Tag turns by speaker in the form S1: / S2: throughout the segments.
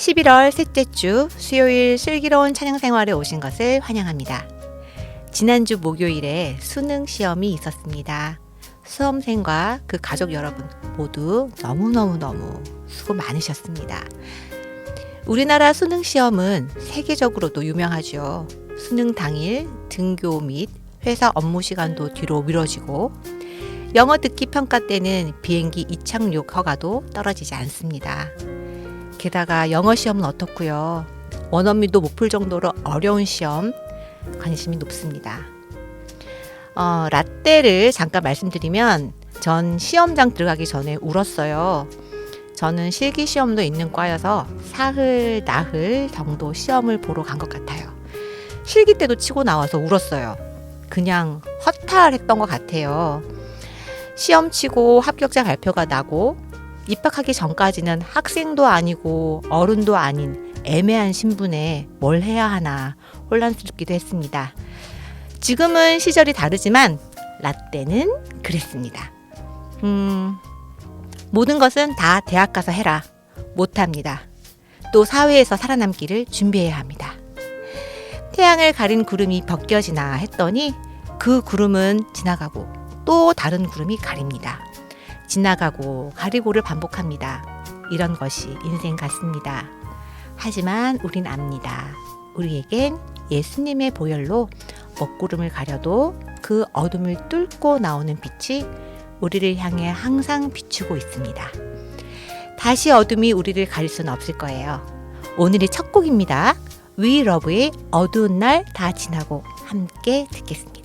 S1: 11월 셋째 주 수요일 슬기로운 찬양 생활에 오신 것을 환영합니다. 지난주 목요일에 수능 시험이 있었습니다. 수험생과 그 가족 여러분 모두 너무너무너무 수고 많으셨습니다. 우리나라 수능 시험은 세계적으로도 유명하죠. 수능 당일 등교 및 회사 업무 시간도 뒤로 미뤄지고 영어 듣기 평가 때는 비행기 이착륙 허가도 떨어지지 않습니다. 게다가 영어 시험은 어떻고요? 원어민도 못 풀 정도로 어려운 시험 관심이 높습니다. 어, 라떼를 잠깐 말씀드리면 전 시험장 들어가기 전에 울었어요. 저는 실기 시험도 있는 과여서 사흘, 나흘 정도 시험을 보러 간 것 같아요. 실기 때도 치고 나와서 울었어요. 그냥 허탈했던 것 같아요. 시험 치고 합격자 발표가 나고 입학하기 전까지는 학생도 아니고 어른도 아닌 애매한 신분에 뭘 해야 하나 혼란스럽기도 했습니다. 지금은 시절이 다르지만 라떼는 그랬습니다. 음, 모든 것은 다 대학 가서 해라. 못합니다. 또 사회에서 살아남기를 준비해야 합니다. 태양을 가린 구름이 벗겨지나 했더니 그 구름은 지나가고 또 다른 구름이 가립니다. 지나가고 가리고를 반복합니다. 이런 것이 인생 같습니다. 하지만 우린 압니다. 우리에겐 예수님의 보혈로 먹구름을 가려도 그 어둠을 뚫고 나오는 빛이 우리를 향해 항상 비추고 있습니다. 다시 어둠이 우리를 가릴 수는 없을 거예요. 오늘의 첫 곡입니다. Love의 어두운 날 다 지나고 함께 듣겠습니다.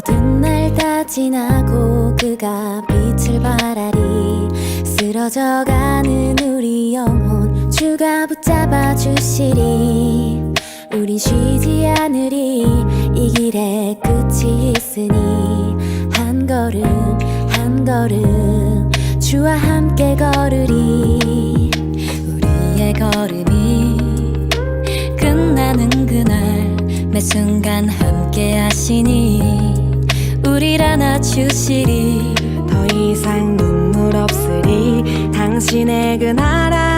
S2: 어두운 날다 지나고 그가 빛을 발하리. 쓰러져가는 우리 영혼 주가 붙잡아 주시리. 우린 쉬지 않으리. 이 길에 끝이 있으니 한 걸음 한 걸음 주와 함께 걸으리. 우리의 걸음이 끝나는 그날 매 순간 함께 하시니 우릴 안아주시리.
S3: 더 이상 눈물 없으리. 당신의 안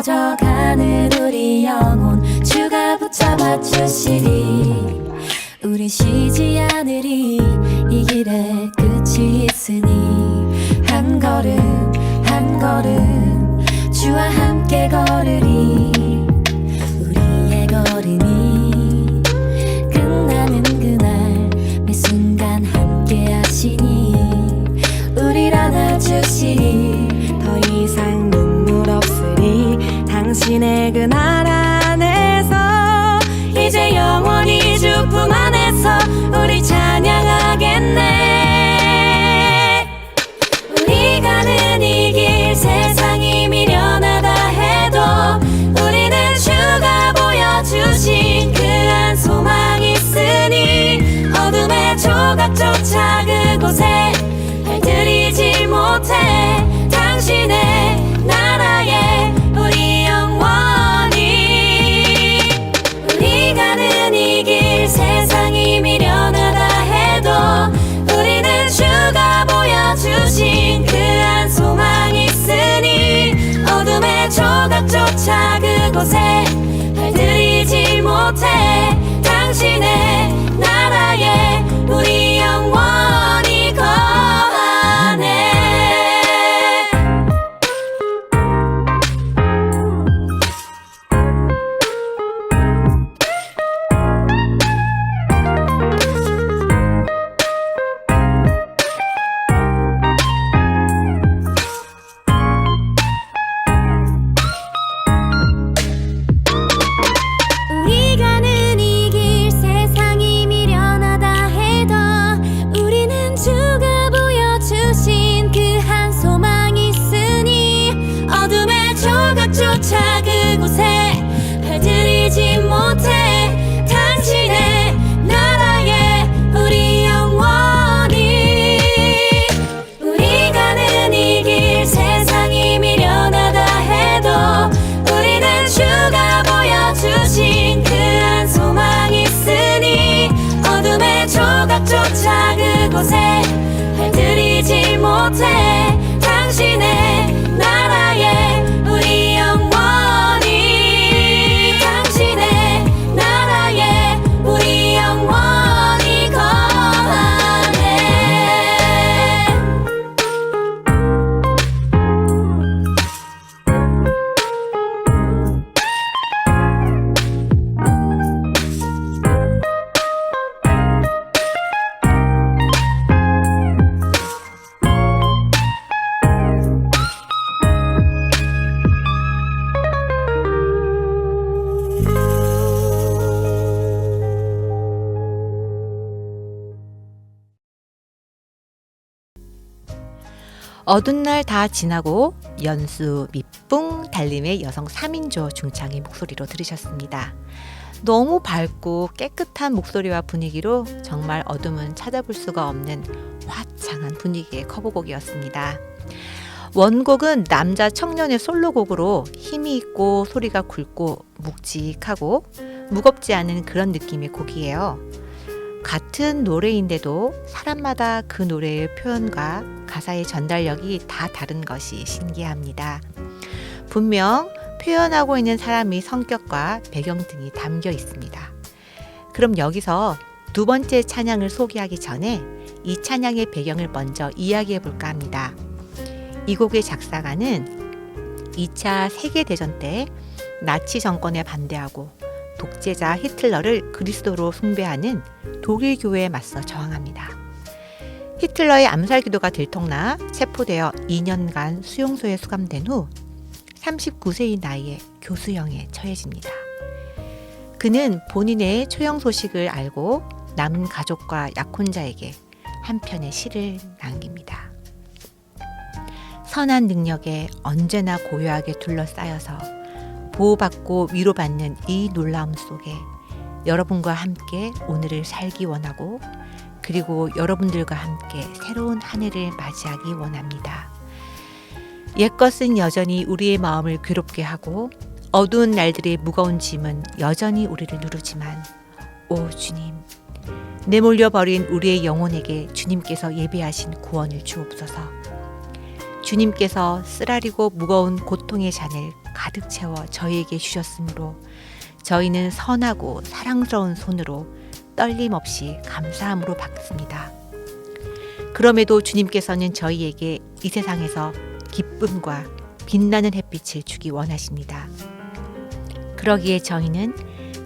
S2: 쓰러져가는 우리 영혼. 주가 붙잡아 주시리. 우린 쉬지 않으리. 이 길에 끝이 있으니. 한 걸음 한 걸음 주와 함께 걸으리. 우리의 걸음이 끝나는 그날 매 순간 함께 하시니. 우릴 안아주시니
S3: 더 이상 당신의 그날 안에서
S2: 이제 영원히 주품 안에서 우리 찬양하겠네. 우리 가는 이 길 세상이 미련하다 해도 우리는 주가 보여주신 그한 소망 있으니 어둠의 조각조차 그곳에 발들이지 못해 곳에 발들이지 못해 당신의 곳에 알들이지 못해
S1: 어두운 날다 지나고 연수 밑붕 달림의 여성 3인조 중창의 목소리로 들으셨습니다. 너무 밝고 깨끗한 목소리와 분위기로 정말 어둠은 찾아볼 수가 없는 화창한 분위기의 커버곡이었습니다. 원곡은 남자 청년의 솔로곡으로 힘이 있고 소리가 굵고 묵직하고 무겁지 않은 그런 느낌의 곡이에요. 같은 노래인데도 사람마다 그 노래의 표현과 가사의 전달력이 다 다른 것이 신기합니다. 분명 표현하고 있는 사람의 성격과 배경 등이 담겨 있습니다. 그럼 여기서 두 번째 찬양을 소개하기 전에 이 찬양의 배경을 먼저 이야기해 볼까 합니다. 이 곡의 작사가는 2차 세계대전 때 나치 정권에 반대하고 독재자 히틀러를 그리스도로 숭배하는 독일 교회에 맞서 저항합니다. 히틀러의 암살 기도가 들통나 체포되어 2년간 수용소에 수감된 후 39세의 나이에 교수형에 처해집니다. 그는 본인의 초형 소식을 알고 남은 가족과 약혼자에게 한 편의 시를 남깁니다. 선한 능력에 언제나 고요하게 둘러싸여서 보호받고 위로받는 이 놀라움 속에 여러분과 함께 오늘을 살기 원하고 그리고 여러분들과 함께 새로운 한 해를 맞이하기 원합니다. 옛것은 여전히 우리의 마음을 괴롭게 하고 어두운 날들의 무거운 짐은 여전히 우리를 누르지만 오 주님 내몰려 버린 우리의 영혼에게 주님께서 예배하신 구원을 주옵소서. 주님께서 쓰라리고 무거운 고통의 잔을 가득 채워 저희에게 주셨으므로 저희는 선하고 사랑스러운 손으로 떨림 없이 감사함으로 받습니다. 그럼에도 주님께서는 저희에게 이 세상에서 기쁨과 빛나는 햇빛을 주기 원하십니다. 그러기에 저희는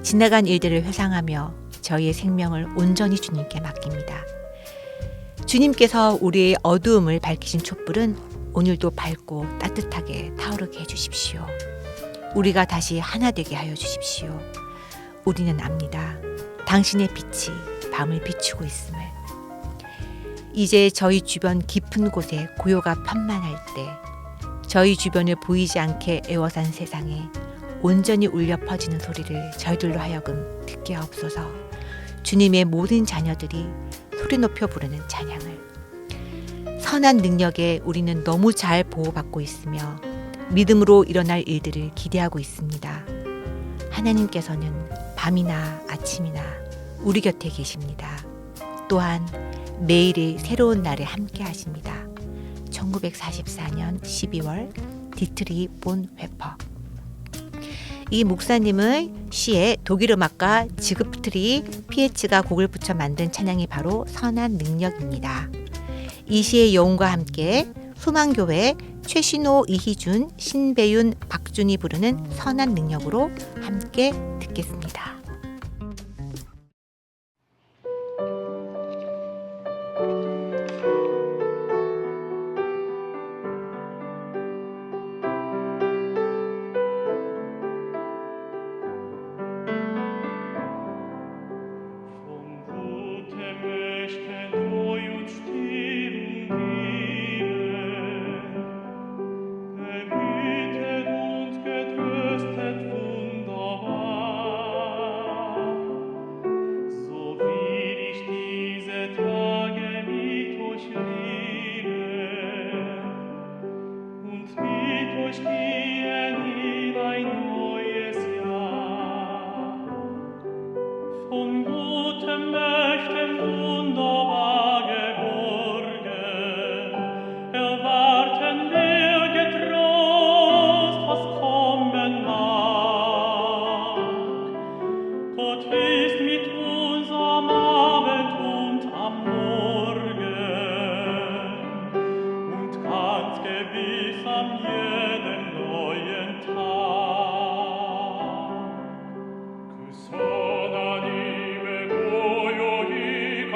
S1: 지나간 일들을 회상하며 저희의 생명을 온전히 주님께 맡깁니다. 주님께서 우리의 어두움을 밝히신 촛불은 오늘도 밝고 따뜻하게 타오르게 해주십시오. 우리가 다시 하나 되게 하여 주십시오. 우리는 압니다. 당신의 빛이 밤을 비추고 있음을. 이제 저희 주변 깊은 곳에 고요가 편만할 때 저희 주변을 보이지 않게 애워싼 세상에 온전히 울려 퍼지는 소리를 저희들로 하여금 듣게 하옵소서. 주님의 모든 자녀들이 소리 높여 부르는 찬양을 선한 능력에 우리는 너무 잘 보호받고 있으며 믿음으로 일어날 일들을 기대하고 있습니다. 하나님께서는 밤이나 아침이나 우리 곁에 계십니다. 또한 매일의 새로운 날에 함께 하십니다. 1944년 12월 디트리 본 회퍼 이 목사님의 시에 독일 음악가 지그프트리 피에츠가 곡을 붙여 만든 찬양이 바로 선한 능력입니다. 이 시의 여운과 함께 소망교회 최신호, 이희준, 신배윤, 박준이 부르는 선한 능력으로 함께 듣겠습니다.
S4: pois die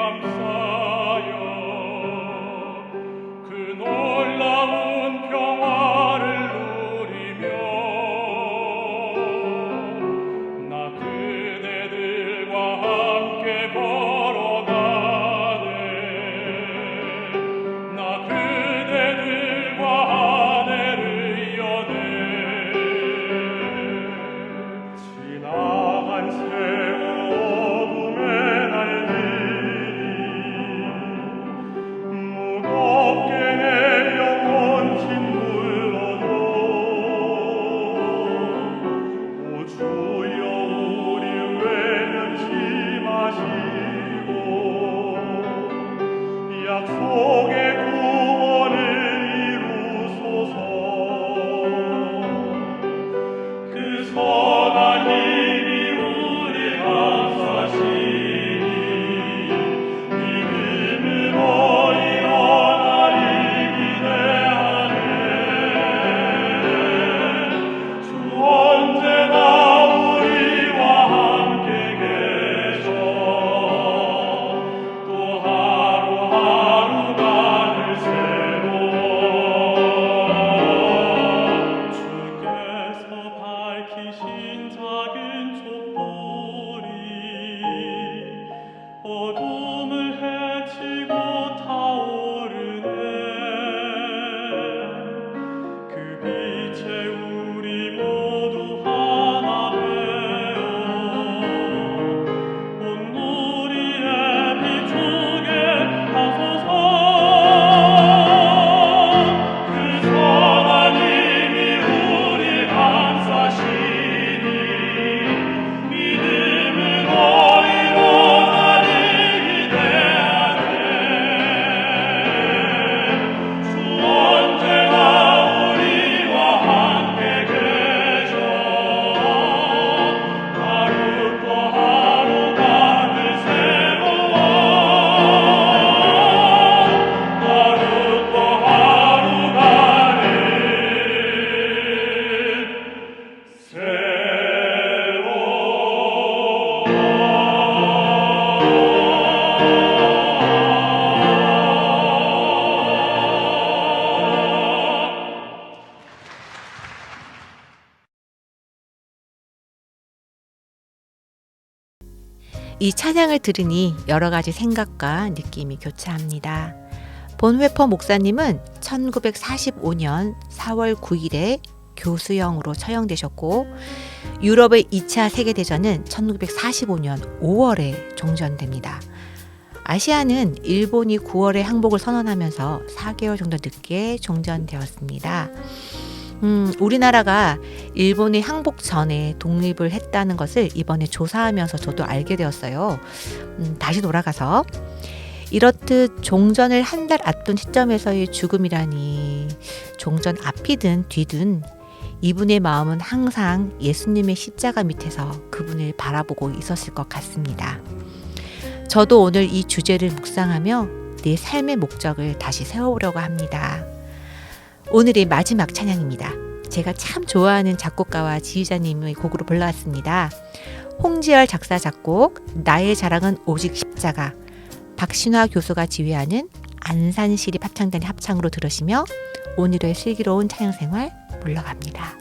S4: come for.
S1: 이 찬양을 들으니 여러 가지 생각과 느낌이 교차합니다. 본회퍼 목사님은 1945년 4월 9일에 교수형으로 처형되셨고 유럽의 2차 세계대전은 1945년 5월에 종전됩니다. 아시아는 일본이 9월에 항복을 선언하면서 4개월 정도 늦게 종전되었습니다. 음, 우리나라가 일본의 항복 전에 독립을 했다는 것을 이번에 조사하면서 저도 알게 되었어요. 음, 다시 돌아가서 이렇듯 종전을 한 달 앞둔 시점에서의 죽음이라니 종전 앞이든 뒤든 이분의 마음은 항상 예수님의 십자가 밑에서 그분을 바라보고 있었을 것 같습니다. 저도 오늘 이 주제를 묵상하며 내 삶의 목적을 다시 세워보려고 합니다. 오늘의 마지막 찬양입니다. 제가 참 좋아하는 작곡가와 지휘자님의 곡으로 불러왔습니다. 홍지열 작사 작곡 나의 자랑은 오직 십자가 박신화 교수가 지휘하는 안산시립 합창단의 합창으로 들으시며 오늘의 슬기로운 찬양 생활 물러갑니다.